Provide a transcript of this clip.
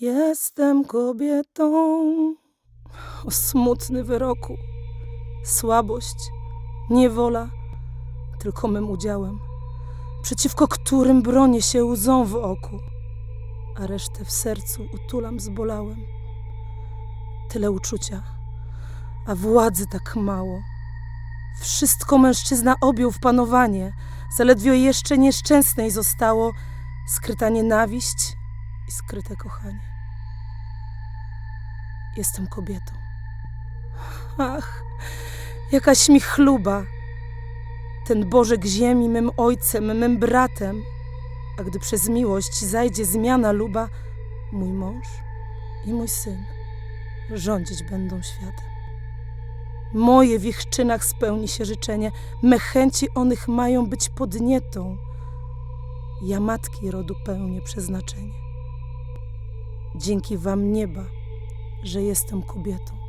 Jestem kobietą. O smutny wyroku. Słabość, niewola, tylko mym udziałem, przeciwko którym bronię się łzą w oku, a resztę w sercu utulam zbolałem. Tyle uczucia, a władzy tak mało. Wszystko mężczyzna objął w panowanie, zaledwie jeszcze nieszczęsnej zostało skryta nienawiść i skryte kochanie. Jestem kobietą. Ach, jakaś mi chluba. Ten Bożek ziemi mym ojcem, mym bratem, a gdy przez miłość zajdzie zmiana luba, mój mąż i mój syn rządzić będą światem. Moje w ich czynach spełni się życzenie, me chęci onych mają być podnietą. Ja matki rodu pełnię przeznaczenie. Dzięki wam nieba, że jestem kobietą.